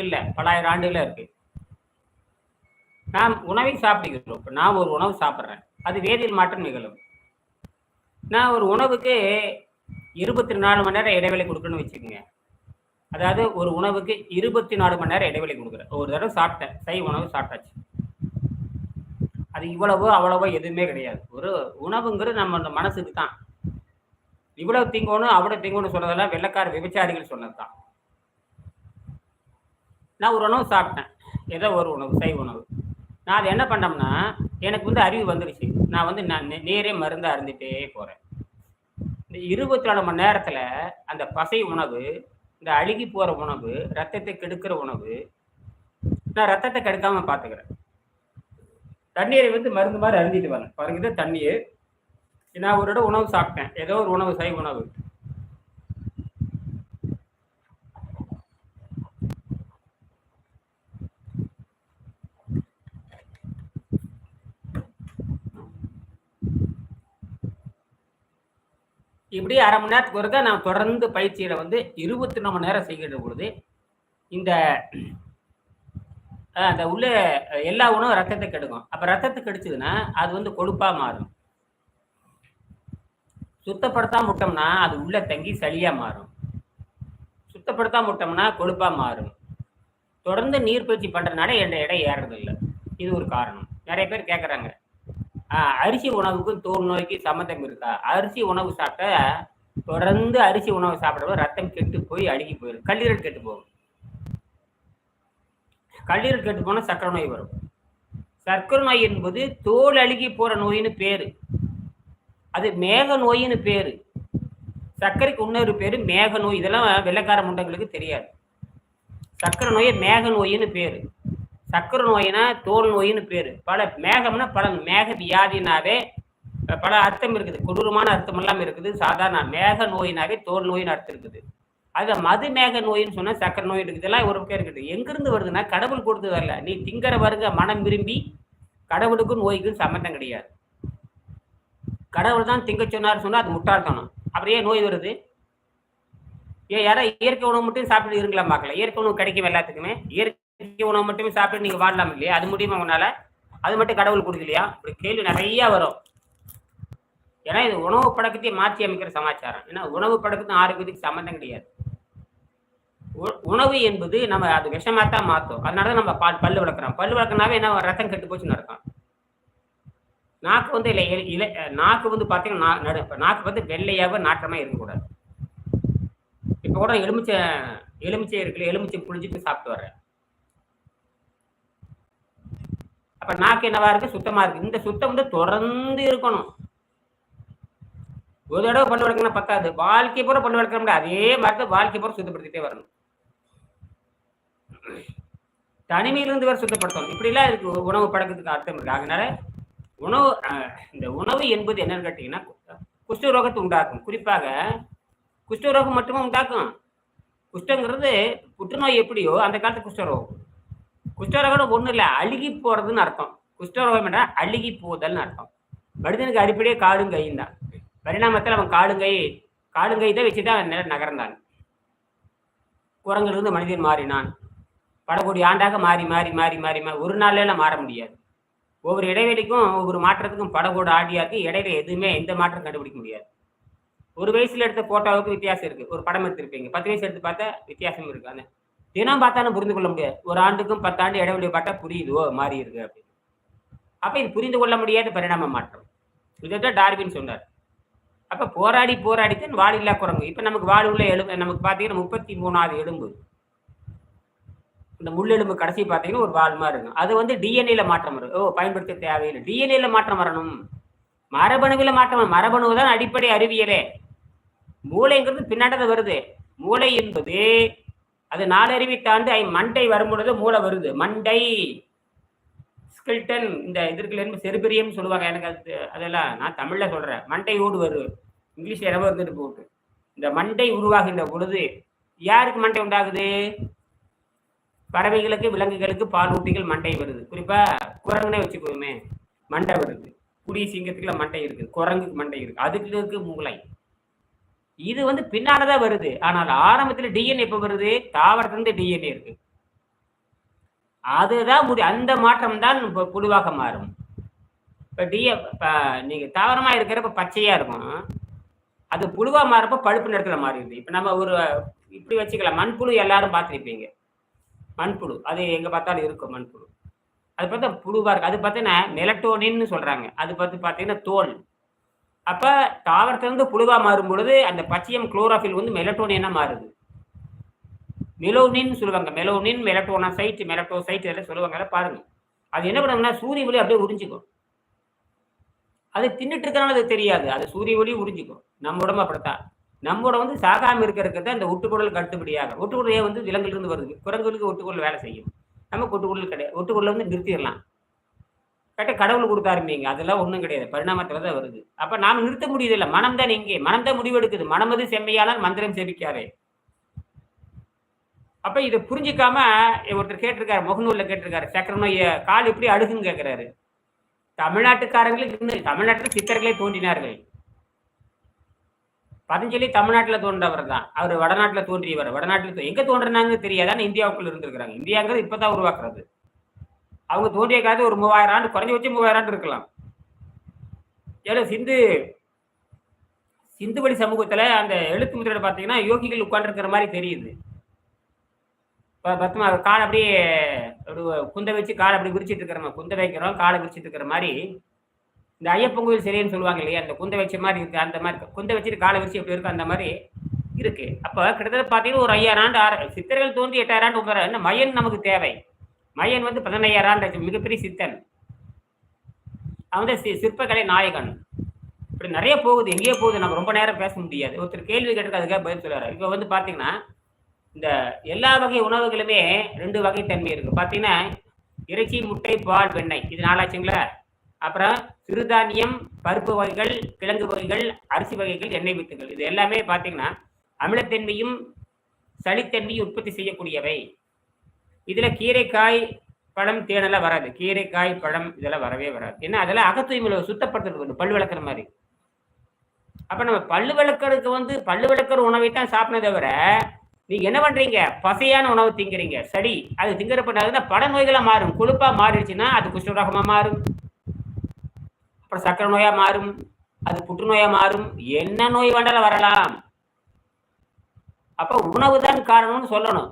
இல்லை பலாயிரம் ஆண்டுகளாக இருக்கு. நாம் உணவை சாப்பிடுகிறோம். இப்போ நான் ஒரு உணவு சாப்பிட்றேன். அது வேதியியல் மாற்றம் நிகழும். நான் ஒரு உணவுக்கு இருபத்தி நாலு மணி நேரம் இடைவெளி கொடுக்கணும்னு வச்சுக்கோங்க. அதாவது ஒரு உணவுக்கு இருபத்தி நாலு மணி நேரம் இடைவெளி கொடுக்குறேன். ஒரு தடவை சாப்பிட்டேன். சை உணவு சாப்பிட்டாச்சு. அது இவ்வளவோ அவ்வளவோ எதுவுமே கிடையாது. ஒரு உணவுங்கிறது நம்ம அந்த மனசுக்கு தான். இவ்வளவு திங்கணும் அவ்வளவு திங்கணும்னு சொன்னதெல்லாம் வெள்ளக்கார விபச்சாரிகள் சொன்னது தான் நான் ஒரு உணவு சாப்பிட்டேன். ஏதோ ஒரு உணவு சைவ உணவு. நான் அதை என்ன பண்ணோம்னா எனக்கு வந்து அறிவு வந்துடுச்சு நான் வந்து நான் நேரே மருந்து அருந்திட்டே போகிறேன் இந்த இருபத்தி நாலு மணி நேரத்தில் அந்த பசை உணவு இந்த அழுகி போகிற உணவு ரத்தத்தை கெடுக்கிற உணவு நான் ரத்தத்தை கெடுக்காமல் பார்த்துக்கிறேன் தண்ணீரை வந்து மருந்து மாதிரி அருந்திட்டு வரேன். பாருங்க தண்ணீர். நான் ஒரு இடம் உணவு சாப்பிட்டேன். ஏதோ ஒரு உணவு சைவ உணவு. இப்படி அரை மணி நேரத்துக்கு ஒருக்க நான் தொடர்ந்து பயிற்சிகளை வந்து இருபத்தி நாலு மணி நேரம் செய்கிற பொழுது இந்த அந்த உள்ள எல்லா உணவும் ரத்தத்தை கெடுக்கும். அப்போ ரத்தத்தை கெடுச்சதுன்னா அது வந்து கொழுப்பாக மாறும். சுத்தப்படுத்தாம விட்டோம்னா அது உள்ள தங்கி சளியாக மாறும். சுத்தப்படுத்தாம விட்டோம்னா கொழுப்பாக மாறும். தொடர்ந்து நீர் பயிற்சி பண்றதுனால என் எடை ஏறது இது ஒரு காரணம். நிறைய பேர் கேட்குறாங்க அரிசி உணவுக்கும் தோல் நோய்க்கு சம்மந்தம் இருக்கா? அரிசி உணவு சாப்பிட்டா தொடர்ந்து அரிசி உணவு சாப்பிடும்போது ரத்தம் கெட்டு போய் அழுகி போயிடும் கல்லீரல் கெட்டு போகும். கல்லீரல் கெட்டு போனால் சர்க்கரை நோய் வரும். சர்க்கரை நோய் என்பது தோல் அழுகி போற நோயின்னு பேரு. அது மேக நோயின்னு பேரு. சர்க்கரைக்கு இன்னொரு பேரு மேக நோய். இதெல்லாம் வெள்ளைக்கார முண்டங்களுக்கு தெரியாது. சர்க்கரை நோயை மேக நோயின்னு பேரு. சக்கரை நோயினா தோல் நோயின்னு பேர். பல மேகம்னா பல மேக வியாதினாவே பல அர்த்தம் இருக்குது. கொடூரமான அர்த்தம் எல்லாம் இருக்குது. சாதாரண மேக நோயினாவே தோல் நோயின்னு அர்த்தம் இருக்குது. அது மதுமேக நோயின்னு சொன்னா சக்கரை நோய் இருக்குது. இதெல்லாம் ஒரு பேர் இருக்குது. எங்கிருந்து வருதுன்னா கடவுள் கொடுத்து வரல. நீ திங்கிற வருங்க மனம் விரும்பி கடவுளுக்கும் நோய்க்கும் சம்மந்தம் கிடையாது. கடவுள் தான் திங்க சொன்னார் சொன்னால் அது முட்டாள்தனம். அப்படியே நோய் வருது. ஏன் யாரா இயற்கை உணவு மட்டும் சாப்பிட்டு இருக்கலாம் பார்க்கல இயற்கை உணவு கிடைக்கும் எல்லாத்துக்குமே. இயற்கை உணவு மட்டுமே சாப்பிட்டு நீங்க வாழலாம் இல்லையா? அது முடியுமா உங்களால அது மட்டும் கடவுள் கொடுக்கலையா? இப்படி கேள்வி நிறைய வரும். ஏன்னா இது உணவு பழக்கத்தையே மாற்றி அமைக்கிற சமாச்சாரம். ஏன்னா உணவு பழக்கத்துக்கும் ஆரோக்கியத்துக்கு சம்மந்தம் கிடையாது. உ- உணவு என்பது நம்ம அது விஷமா தான் மாற்றும் அதனால தான் நம்ம பால் பல்லு வளர்க்குறோம். பல்லு வளர்க்கனாவே என்ன ரத்தம் கெட்டு போச்சுன்னு அர்த்தம். நாக்கு வந்து இல்லை இலை இலை நாக்கு வந்து பார்த்தீங்கன்னா நா- நடு நாக்கு வந்து வெள்ளையாக நாற்றமா இருக்கக்கூடாது. இப்போ கூட எலுமிச்சை எலுமிச்சை இருக்குல்ல எலுமிச்சை புளிஞ்சிட்டு சாப்பிட்டு வர்றேன். அப்ப நாக்கு என்னவா இருக்கு? சுத்தமா இருக்கு. இந்த சுத்தம் வந்து தொடர்ந்து இருக்கணும். ஒரு தடவை பண்ணு வளர்க்கணும் பத்தாது. வாழ்க்கை பூரா பண்ணு வளர்க்க முடியாது அதே மாதிரி தான் வாழ்க்கை பூரா சுத்தப்படுத்திட்டே வரணும். தனிமையிலிருந்து வேற சுத்தப்படுத்தணும். இப்படிலாம் இருக்கு உணவு பழக்கத்துக்கு அர்த்தம் இருக்கு அதனால உணவு அஹ், இந்த உணவு என்பது என்னன்னு கேட்டீங்கன்னா குஷ்டரோகத்தை உண்டாக்கும். குறிப்பாக குஷ்டரோகம் மட்டுமே உண்டாக்கும். குஷ்டங்கிறது புற்றுநோய் எப்படியோ அந்த காலத்து குஷ்டரோகம் குஷ்டரோகம் ஒன்றும் இல்லை அழுகி போறதுன்னு அர்த்தம். குஷ்டரோகம் என்ன அழுகி போதல்னு அர்த்தம். மனிதனுக்கு அடிப்படையே காடும் கையும் தான். பரிணாமத்தில் அவன் காடுங்கை காடுங்கை தான் வச்சு தான் நில நகர்ந்தான். குரங்கிலிருந்து மனிதன் மாறினான். பல கோடி ஆண்டாக மாறி மாறி மாறி மாறி மாறி. ஒரு நாள்ல மாற முடியாது. ஒவ்வொரு இடைவெளிக்கும் ஒவ்வொரு மாற்றத்துக்கும் பல கோடி ஆடியாக்கு இடையில எதுவுமே எந்த மாற்றம் கண்டுபிடிக்க முடியாது. ஒரு வயசுல எடுத்த போட்டோவுக்கு வித்தியாசம் இருக்கு. ஒரு படம் எடுத்திருப்பீங்க. பத்து வயசு எடுத்து பார்த்தா வித்தியாசம் இருக்கு. அந்த தினம் பார்த்தாலும் புரிந்து கொள்ள முடியாது. ஒரு ஆண்டுக்கும் பத்தாண்டு இடைவெளி பார்த்தா புரியுதோ மாறி இருக்கு அப்படின்னு. அப்ப இது புரிந்து கொள்ள முடியாத பரிணாம மாற்றம். இதைத்தான் டார்வின் சொன்னார். அப்ப போராடி போராடித்தான் வாலில்லா குரங்கு. இப்ப நமக்கு வாழ் உள்ள எலும்பு நமக்கு பாத்தீங்கன்னா முப்பத்தி மூணாவது எலும்பு. இந்த முள்ளெலும்பு கடைசி பார்த்தீங்கன்னா ஒரு வால் மாதிரி இருக்கும். அது வந்து டிஎன்ஏல மாற்றம் வரும். ஓ பயன்படுத்த தேவையில்லை. டிஎன்ஏல மாற்றம் வரணும். மரபணுவில மாற்றம் வரும். மரபணு தான் அடிப்படை அறிவியலே. மூளைங்கிறது பின்னாடி வருது. மூளை என்பது அது நாலறிவை தாண்டு ஐ மண்டை வரும் பொழுது மூளை வருது. மண்டை ஸ்கில்டன் இந்த இதற்குலேருந்து என்ன செருபெரியம் சொல்லுவாங்க. எனக்கு அது அதெல்லாம் நான் தமிழில் சொல்கிறேன் மண்டை ஓடு வருது இங்கிலீஷில் என்னவோ இருந்துட்டு போட்டு. இந்த மண்டை உருவாகின்ற பொழுது யாருக்கு மண்டை உண்டாகுது? பறவைகளுக்கு விலங்குகளுக்கு பாலூட்டிகள் மண்டை வருது. குறிப்பாக குரங்குனே வச்சுக்கோமே மண்டை வருது. புலி சிங்கத்துக்குள்ள மண்டை இருக்குது. குரங்குக்கு மண்டை இருக்குது அதுக்கு இருக்கு மூளை. இது வந்து பின்னாலதான் வருது. ஆனால் ஆரம்பத்துல டிஎன்ஏ எப்ப வருது? தாவரத்திலிருந்து டிஎன்ஏ இருக்கு. அதுதான் முடி அந்த மாற்றம் தான் புழுவாக மாறும். இப்போ டிஎ இப்போ நீங்கள் தாவரமாக இருக்கிறப்ப பச்சையாக இருக்கும். அது புழுவாக மாறப்ப பழுப்பு நிறத்தில் மாறிடுது. இப்போ நம்ம ஒரு இப்படி வச்சுக்கலாம். மண்புழு எல்லாரும் பார்த்துருப்பீங்க. மண்புழு. அது எங்கே பார்த்தாலும் இருக்கும் மண்புழு. அது பார்த்தா புழுவாக இருக்கு. அது பார்த்தீங்கன்னா மெலட்டோனின்னு சொல்கிறாங்க அது பார்த்து பார்த்தீங்கன்னா தோல். அப்போ தாவரத்திலிருந்து புழுவா மாறும் பொழுது அந்த பச்சையம் குளோராஃபில் வந்து மெலட்டோனியனா மாறுது. மெலோனின் சொல்லுவாங்க. மெலோனின் மெலட்டோனசைட் மெலட்டோசைட் இதெல்லாம் சொல்லுவாங்க. பாருங்க. அது என்ன பண்ணுவாங்கன்னா சூரிய ஒளி அப்படியே உறிஞ்சிக்கும். அது தின்னுட்டு இருக்கனால அது தெரியாது. அது சூரிய ஒளி உறிஞ்சிக்கும். நம்ம உடம்பு அப்படித்தான். நம்ம உடம்பு வந்து சாகாம இருக்கிறதுக்கு அந்த ஒட்டுக்குடல் கட்டுப்படியாக ஒட்டுக்குடலே வந்து விலங்குலேருந்து வருது? குரங்குகளுக்கு ஒட்டுக்குடல் வேலை செய்யும். நமக்கு ஒட்டுக்குடல் கிடையாது. ஒட்டுக்குடல் வந்து நிறுத்திடலாம். கட்ட கடவுள் கொடுத்தாருமீங்க அதெல்லாம் ஒன்றும் கிடையாது. பரிணாமத்தில் தான் வருது. அப்போ நாம் நிறுத்த முடியுதில்லை மனம் தான் எங்கே மனம் தான் முடிவெடுக்குது. மனமது செம்மையானால் மந்திரம் செபிக்காதே. அப்போ இதை புரிஞ்சுக்காம ஒருத்தர் கேட்டிருக்காரு முகநூலில் கேட்டிருக்காரு சக்கர நோய் கால் எப்படி அழுகுன்னு கேட்குறாரு தமிழ்நாட்டுக்காரங்களுக்கு இன்னும் தமிழ்நாட்டில் சித்தர்களே தோன்றினார்கள். பதஞ்சலி தமிழ்நாட்டில் தோன்றவர் தான். அவர் வடநாட்டில் தோன்றியவர். வடநாட்டில் எங்க தோன்றினாங்கன்னு தெரியாது. ஆனால் இந்தியாவுக்குள்ள இருந்திருக்கிறாங்க. இந்தியாங்கிறது இப்பதான் உருவாக்குறது. அவங்க தோன்றிய காலத்து ஒரு மூவாயிரம் ஆண்டு குறைஞ்சி வச்சு மூவாயிரம் ஆண்டு இருக்கலாம். ஏன்னா சிந்து சிந்துவெளி சமூகத்தில் அந்த எழுத்து முத்திரை பார்த்தீங்கன்னா யோகிகள் உட்காந்துருக்கிற மாதிரி தெரியுது. இப்போ பத்மா காலை அப்படியே ஒரு குந்த வச்சு காலை அப்படி விரிச்சிட்டு இருக்கிற மாதிரி குந்த வைக்கிறோம் காலை விரிச்சிட்டு இருக்கிற மாதிரி. இந்த ஐயப்பன் கோயில் சரின்னு சொல்லுவாங்க இல்லையா அந்த குந்த வச்ச மாதிரி இருக்கு அந்த மாதிரி குந்த வச்சுட்டு காலை விரிச்சு எப்படி இருக்கு அந்த மாதிரி இருக்கு. அப்போ கிட்டத்தட்ட பார்த்தீங்கன்னா ஒரு ஐயாயிரம் ஆண்டு ஆறு சித்தர்கள் தோன்றி எட்டாயிரம் ஆண்டு ஒன்பதாயிரம் என்ன மயன் நமக்கு தேவை. மயன் வந்து பதினையாயிரம் மிகப்பெரிய சித்தன். அவன் வந்து சிற்பக்கலை நாயகன். இப்படி நிறைய போகுது எங்கேயோ போகுது நம்ம ரொம்ப நேரம் பேச முடியாது. ஒருத்தர் கேள்வி கேட்டுருக்கு அதுக்காக பதில் சொல்லுவாரு இப்போ வந்து பார்த்தீங்கன்னா இந்த எல்லா வகை உணவுகளுமே ரெண்டு வகை தன்மை இருக்கு. பார்த்தீங்கன்னா இறைச்சி முட்டை பால் வெண்ணெய். இது நாளாச்சுங்களா அப்புறம் சிறுதானியம் பருப்பு வகைகள் கிழங்கு வகைகள் அரிசி வகைகள் எண்ணெய் வித்துகள். இது எல்லாமே பார்த்தீங்கன்னா அமிலத்தன்மையும் சளித்தன்மையும் உற்பத்தி செய்யக்கூடியவை. இதுல கீரைக்காய் பழம் தேனெல்லாம் வராது. கீரைக்காய் பழம் இதெல்லாம் வரவே வராது. ஏன்னா அதெல்லாம் அகத்தூய்மையில சுத்தப்படுத்துறது வந்து பல்லு விளக்குற மாதிரி. அப்ப நம்ம பல்லு விளக்கறதுக்கு வந்து பல்லு விளக்குற உணவை தான் சாப்பிட தவிர நீங்கள் என்ன பண்றீங்க? பசையான உணவு திங்கிறீங்க. சரி அது திங்கிறப்பட்டாதுன்னா பட நோய்களா மாறும். கொழுப்பாக மாறிடுச்சுன்னா அது குஷ்டரோகமா மாறும். அப்புறம் சக்கரை நோயா மாறும். அது புற்றுநோயா மாறும். என்ன நோய் வேண்டாலும் வரலாம். அப்ப உணவு தான் காரணம்னு சொல்லணும்.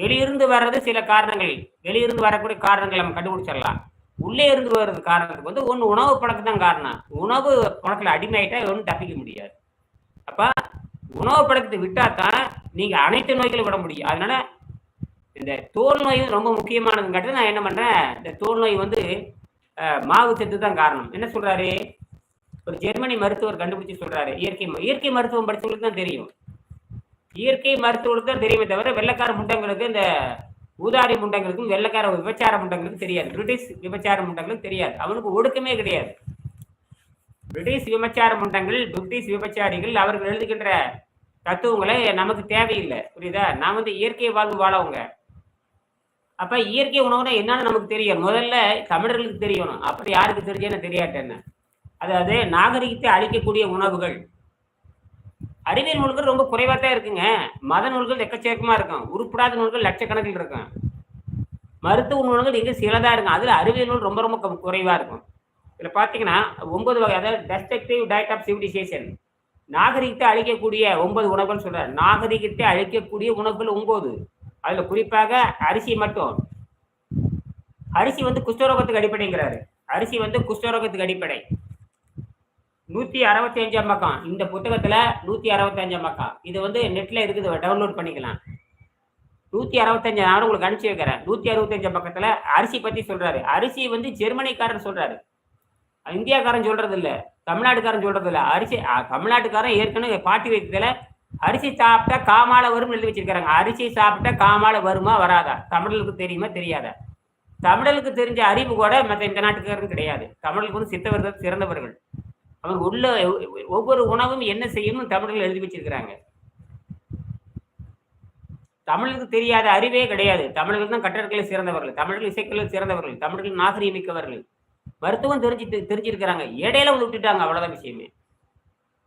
வெளியிருந்து வர்றது சில காரணங்கள். வெளியிருந்து வரக்கூடிய காரணங்கள் நம்ம கண்டுபிடிச்சிடலாம். உள்ளே இருந்து வர்றது காரணத்துக்கு வந்து ஒன்று உணவு பழக்கம் தான் காரணம். உணவு பழக்கத்தில் அடிமையாயிட்டா ஒன்றும் தப்பிக்க முடியாது. அப்போ உணவு பழக்கத்தை விட்டால் தான் நீங்கள் அனைத்து நோய்களும் விட முடியும். அதனால இந்த தோல் நோய் ரொம்ப முக்கியமானதுங்கிறது நான் என்ன பண்ணுறேன் இந்த தோல் நோய் வந்து மாவு சத்து தான் காரணம். என்ன சொல்கிறாரு ஒரு ஜெர்மனி மருத்துவர் கண்டுபிடிச்சு சொல்கிறாரு இயற்கை இயற்கை மருத்துவம் படித்தவங்களுக்கு தான் தெரியும். இயற்கை மருத்துவர்களுக்கு தான் தெரியுமே தவிர வெள்ளக்கார முண்டங்களுக்கு இந்த ஊதாரி முண்டங்களுக்கும் வெள்ளைக்கார விபச்சார முண்டங்களுக்கும் தெரியாது. பிரிட்டிஷ் விபச்சார முண்டங்களும் தெரியாது. அவனுக்கு ஒடுக்கமே கிடையாது. பிரிட்டிஷ் விபச்சார முண்டங்கள் பிரிட்டிஷ் விபச்சாரிகள் அவர்கள் எழுதுகின்ற தத்துவங்களை நமக்கு தேவையில்லை. புரியுதா? நான் வந்து இயற்கை வாழ்வு வாழவங்க. அப்ப இயற்கை உணவுனா என்னன்னு நமக்கு தெரியும். முதல்ல தமிழர்களுக்கு தெரியணும். அப்படி யாருக்கு தெரிஞ்சேன்னு தெரியாட்டேன்னு. அதாவது நாகரிகத்தை அழிக்கக்கூடிய உணவுகள். அறிவியல் நூல்கள் ரொம்ப குறைவாக தான் இருக்குங்க. மத நூல்கள் எக்கச்சேக்கமாக இருக்கும். உருப்படாத நூல்கள் லட்சக்கணக்கில் இருக்கும். மருத்துவ நூல்கள் இங்கே சிலதாக இருக்கும். அதில் அறிவியல் நூல் ரொம்ப ரொம்ப குறைவாக இருக்கும். இதில் பார்த்தீங்கன்னா ஒன்பது வகை அதாவது டெஸ்டக்டிவ் டயட் ஆஃப் சிவிலைசேஷன் நாகரிகத்தை அழிக்கக்கூடிய ஒன்பது உணவுகள் சொல்கிறார் நாகரிகத்தை அழிக்கக்கூடிய உணவுகள் ஒன்பது. அதில் குறிப்பாக அரிசி மட்டும். அரிசி வந்து குஷ்டரோகத்துக்கு அடிப்படைங்கிறாரு. அரிசி வந்து குஷ்டரோகத்துக்கு அடிப்படை. நூற்றி அறுபத்தி அஞ்சாம் பக்கம். இந்த புத்தகத்தில் நூற்றி அறுபத்தி அஞ்சாம் பக்கம். இது வந்து நெட்டில் இருக்குது டவுன்லோட் பண்ணிக்கலாம். நூற்றி அறுபத்தஞ்சு நான் உங்களுக்கு அனுப்பிச்சி வைக்கிறேன். நூற்றி அறுபத்தஞ்சாம் பக்கத்தில் அரிசி பற்றி சொல்கிறாரு அரிசி வந்து ஜெர்மனிக்காரன் சொல்கிறாரு இந்தியாக்காரன் சொல்கிறது இல்லை தமிழ்நாட்டுக்காரன் சொல்கிறது இல்லை அரிசி தமிழ்நாட்டுக்காரன் ஏற்கனவே பாட்டி வைக்கிறதுல அரிசி சாப்பிட்டா காமால வரும்னு எழுதி வச்சிருக்காங்க அரிசி சாப்பிட்டா காமால வருமா வராதா? தமிழர்களுக்கு தெரியுமா தெரியாதா? தமிழர்களுக்கு தெரிஞ்ச அறிவு கூட மற்ற இந்த நாட்டுக்காரன் கிடையாது. தமிழர்களுக்கு வந்து சித்தவர்கள் சிறந்தவர்கள். அவங்க உள்ள ஒவ்வொரு உணவும் என்ன செய்யணும் தமிழில் எழுதி வச்சிருக்கிறாங்க. தமிழுக்கு தெரியாத அறிவே கிடையாது. தமிழர்கள் தான் கட்டடக்கலை சிறந்தவர்கள். தமிழர்கள் இசைக்கலில் சிறந்தவர்கள். தமிழர்கள் நாகரீமிக்கவர்கள் மருத்துவம் தெரிஞ்சு தெரிஞ்சிருக்கிறாங்க. இடையில வந்து விட்டுட்டாங்க அவ்வளவுதான் விஷயமே.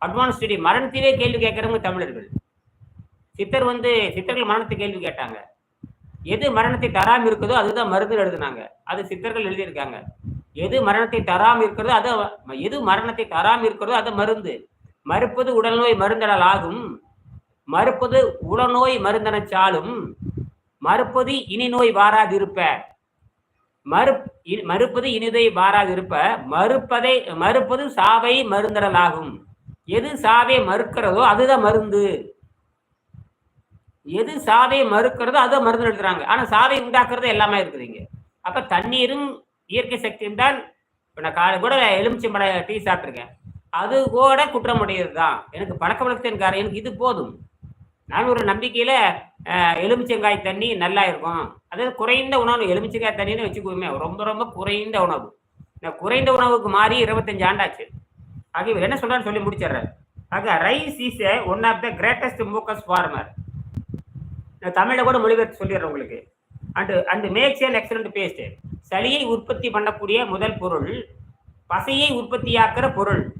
அட்வான்ஸ் ஸ்டடி மரணத்திலே கேள்வி கேட்கறவங்க தமிழர்கள். சித்தர் வந்து சித்தர்கள் மரணத்தை கேள்வி கேட்டாங்க. எது மரணத்தை தராமல் இருக்குதோ அதுதான் மருந்து எழுதுனாங்க. அது சித்தர்கள் எழுதியிருக்காங்க. எது மரணத்தை தராம இருக்கிறதோ அது எது மரணத்தை தராம இருக்கிறதோ அது மருந்து. மறுப்பது உடல்நோய் மருந்தடல் ஆகும். மறுப்பது உடநோய் மருந்தன சாலும். மறுப்பது இனி நோய் வாராதிருப்ப. மறு மறுப்பது இனிதை வாராதிருப்ப. மறுப்பதை மறுப்பது சாவை மருந்தடலாகும் எது சாவை மறுக்கிறதோ அதுதான் மருந்து. எது சாவை மறுக்கிறதோ அதை மருந்து எடுக்கிறாங்க ஆனா சாவை உண்டாக்குறது எல்லாமே இருக்குதுங்க அப்ப தண்ணீரும் இயற்கை சக்தியும் தான் இப்போ நான் காலை கூட எலுமிச்சம்பழ டீ சாப்பிட்ருக்கேன் அது கூட குற்றமுடையது தான் எனக்கு பழக்க வழக்கத்தின் காரணம் எனக்கு இது போதும். நான் ஒரு நம்பிக்கையில் எலுமிச்சங்காய் தண்ணி நல்லா இருக்கும். அதாவது குறைந்த உணவு எலுமிச்சங்காய் தண்ணின்னு வச்சுக்குவோமே ரொம்ப ரொம்ப குறைந்த உணவு. நான் குறைந்த உணவுக்கு மாறி இருபத்தஞ்சு ஆண்டாச்சு. ஆக என்ன சொல்றான்னு சொல்லி முடிச்சிடுறேன். ஆக rice is one of the greatest mucus former நான் தமிழில் கூட மொழிபெயர்த்து சொல்லிடுறேன் உங்களுக்கு. And and makes an excellent paste சளியை உற்பத்தி பண்ணக்கூடிய முதல் பொருள் பசையை உற்பத்தியாக்குற பொருள்.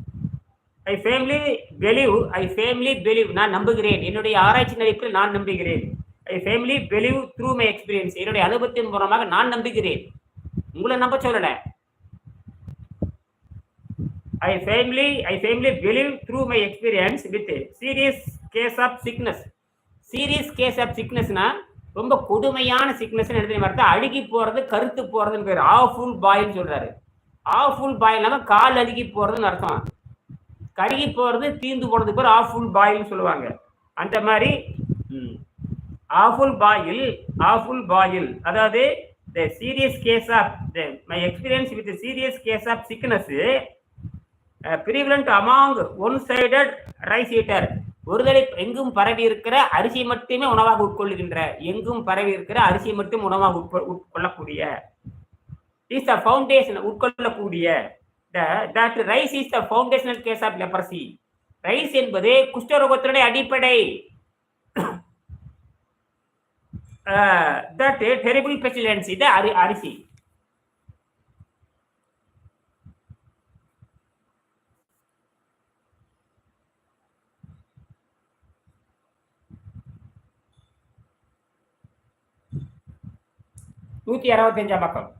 ஐ ஃபேம்லி பெலிவ் ஐ ஃபேமிலி பெலிவ் நான் நம்புகிறேன். என்னுடைய ஆராய்ச்சி நடிப்பில் நான் நம்புகிறேன். I firmly believe through my experience என்னுடைய அனுபவத்தின் மூலமாக நான் நம்புகிறேன். உங்களை நம்ப சொல்லல. I firmly I firmly believe through my experience with serious case of sickness serious case of சிக்னஸ்னா ரொம்ப கொடுமையான சிக்னஸ் எடுத்து பார்த்தா அழுகி போறது கருத்து போறதுன்னு பேர். ஆஃபுல் பாய்ன்னு சொல்றாரு. ஆஃபுல் பாய் இல்லாம கால் அழுகி போறதுன்னு அர்த்தம்? கருகி போறது தீந்து போனதுக்கு பேர் ஆஃபுல் பாயில்னு சொல்லுவாங்க. அந்த மாதிரி ஆஃபுல் பாயில் ஆஃபுல் பாயில் அதாவது the serious case of my experience with serious case of sickness prevalent among one sided rice eater ஒருதலை எங்கும் பரவி இருக்கிற அரிசி மட்டுமே உணவாக உட்கொள்ளுகின்ற எங்கும் பரவி இருக்கிற அரிசி மட்டும் உணவாக உட்கொள்ளக்கூடிய. Is the foundation உட்கொள்ளக்கூடிய. That rice is the foundational case of leprosy rice என்பது குஷ்டரோகத்தினுடைய அடிப்படை. தட் டெரிபிள் பெசிலன்ஸ் இது அரி அரிசி. நூத்தி அறுபத்தஞ்சாம் பக்கம்.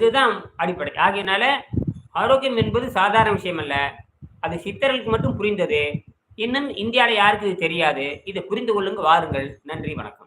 இதுதான் அடிப்படை. ஆகையினால ஆரோக்கியம் என்பது சாதாரண விஷயம் அல்ல. அது சித்தர்களுக்கு மட்டும் புரிந்தது. இன்னும் இந்தியாவில் யாருக்கு இது தெரியாது? இதை புரிந்து கொள்ளுங்க வாருங்கள். நன்றி வணக்கம்.